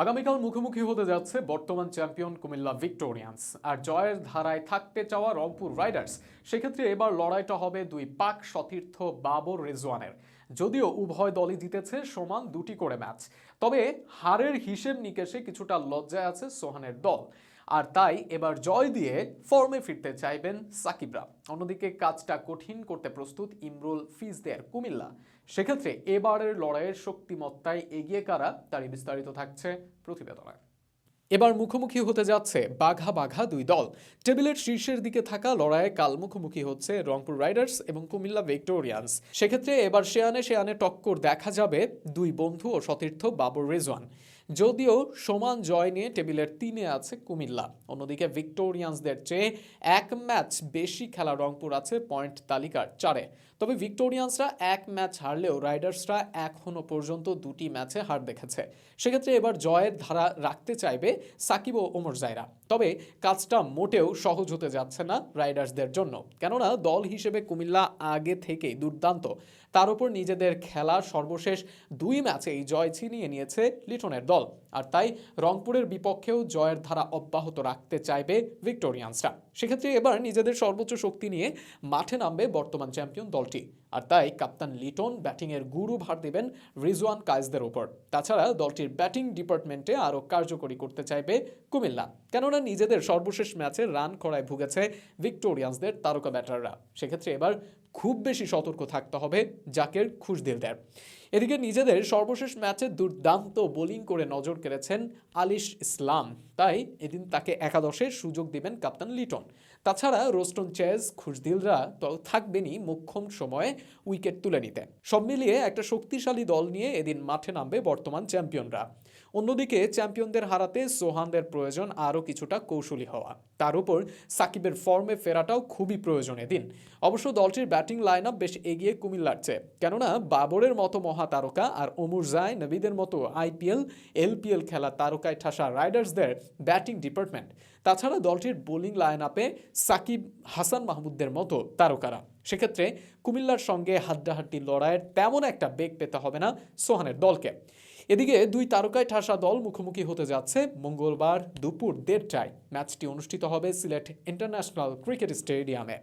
আগামীকাল মুখোমুখি হতে যাচ্ছে বর্তমান চ্যাম্পিয়ন কুমিল্লা ভিক্টোরিয়ান্স। আর জয়ের ধারায় থাকতে চাওয়া রংপুর রাইডার্স, সেক্ষেত্রে এবার লড়াইটা হবে দুই পাক সতীর্থ বাবর রেজওয়ানের। যদিও উভয় দলই জিতেছে সমান দুটি করে ম্যাচ, তবে হারের হিসেব নিকেশে কিছুটা লজ্জায় আছে সোহানের দল। আর তাই এবার জয় দিয়ে ফর্মে ফিরতে চাইবেন সাকিবরা। অন্যদিকে কাজটা কঠিন করতে প্রস্তুত ইমরুল ফিজদের কুমিল্লা। সেক্ষেত্রে এবারের লড়াইয়ের শক্তিমত্তায় এগিয়ে কারা তারই বিস্তারিত থাকছে প্রতিবেদনায়। এবার মুখোমুখি হতে যাচ্ছে বাঘা বাঘা দুই দল। টেবিলের শীর্ষের দিকে থাকা লড়াইয়ে কাল মুখোমুখি হচ্ছে রংপুর রাইডার্স এবং কুমিল্লা ভিক্টোরিয়ান্স। সেক্ষেত্রে এবার সেয়ানে সেয়ানে টক্কর দেখা যাবে দুই বন্ধু ও সতীর্থ বাবর রেজওয়ান। যদিও সমান জয় নিয়ে টেবিলের তিনে আছে কুমিল্লা। অন্যদিকে ভিক্টোরিয়ান্সদের চেয়ে এক ম্যাচ বেশি খেলা রংপুর আছে পয়েন্ট তালিকার চারে। তবে ভিক্টোরিয়ান্সরা এক ম্যাচ হারলেও রাইডার্সরা এখনও পর্যন্ত দুটি ম্যাচে হার দেখেছে। সেক্ষেত্রে এবার জয়ের ধারা রাখতে চাইবে সাকিব ও ওমর জাইরা। তবে কাজটা মোটেও সহজ হতে যাচ্ছে না রাইডার্সদের জন্য। কেননা দল হিসেবে কুমিল্লা আগে থেকেই দুর্দান্ত। তার উপর নিজেদের খেলা সর্বশেষ দুই ম্যাচেই জয় ছিনিয়ে নিয়েছে লিটনের দল। আর তাই রংপুরের বিপক্ষেও জয়ের ধারা অব্যাহত রাখতে চাইবে ভিক্টোরিয়ানসরা। সেক্ষেত্রে এবার নিজেদের সর্বোচ্চ শক্তি নিয়ে মাঠে নামবে বর্তমান চ্যাম্পিয়ন দলটি। আর তাই কাপ্তান লিটন ব্যাটিংয়ের গুরু ভার দেবেন রিজওয়ান কায়েসদের ওপর তাছাড়া দলটির ব্যাটিং ডিপার্টমেন্টে আরও কার্যকরী করতে চাইবে কুমিল্লা, কেননা নিজেদের সর্বশেষ ম্যাচে রান করায় ভুগেছে ভিক্টোরিয়ান্সদের তারকা ব্যাটাররা। সেক্ষেত্রে এবার খুব বেশি সতর্ক থাকতে হবে জাকের খুশদিলদের এদিকে নিজেদের সর্বশেষ ম্যাচে দুর্দান্ত বোলিং করে নজর কেড়েছেন আলিশ ইসলাম। তাই এদিন তাকে একাদশের সুযোগ দিবেন কাপ্তান লিটন। তাছাড়া রোস্টন চেজ খুশদিলরা তো থাকবেনই মোক্ষম সময়ে উইকেট তুলে নিতে সব মিলিয়ে একটা শক্তিশালী দল নিয়ে এদিন মাঠে নামবে বর্তমান চ্যাম্পিয়নরা। অন্যদিকে চ্যাম্পিয়নদের হারাতে সোহানদের প্রয়োজন আরও কিছুটা কৌশলী হওয়া। তার উপর সাকিবের ফর্মে ফেরাটাও খুবই প্রয়োজন এদিন। অবশ্য দলটির ব্যাটিং লাইন আপ বেশ এগিয়ে কুমিল্লার চেয়ে। কেননা, বাবরের মতো মহাতারকা আর ওমর জায় নবীদের মতো আইপিএল, এলপিএল খেলা তারকায় ঠাসা রাইডার্সদের ব্যাটিং ডিপার্টমেন্ট। তাছাড়া দলটির বোলিং লাইন আপে সাকিব, হাসান মাহমুদদের মতো তারকারা। সেক্ষেত্রে কুমিল্লার সঙ্গে হাড্ডাহাড্ডি লড়াইয়ের তেমন একটা বেগ পেতে হবে না সোহানের দলকে। এদিকে দুই তারকায় ঠাসা দল মুখোমুখি হতে যাচ্ছে মঙ্গলবার দুপুর দেড়টায়। ম্যাচটি অনুষ্ঠিত হবে সিলেট ইন্টারন্যাশনাল ক্রিকেট স্টেডিয়ামে।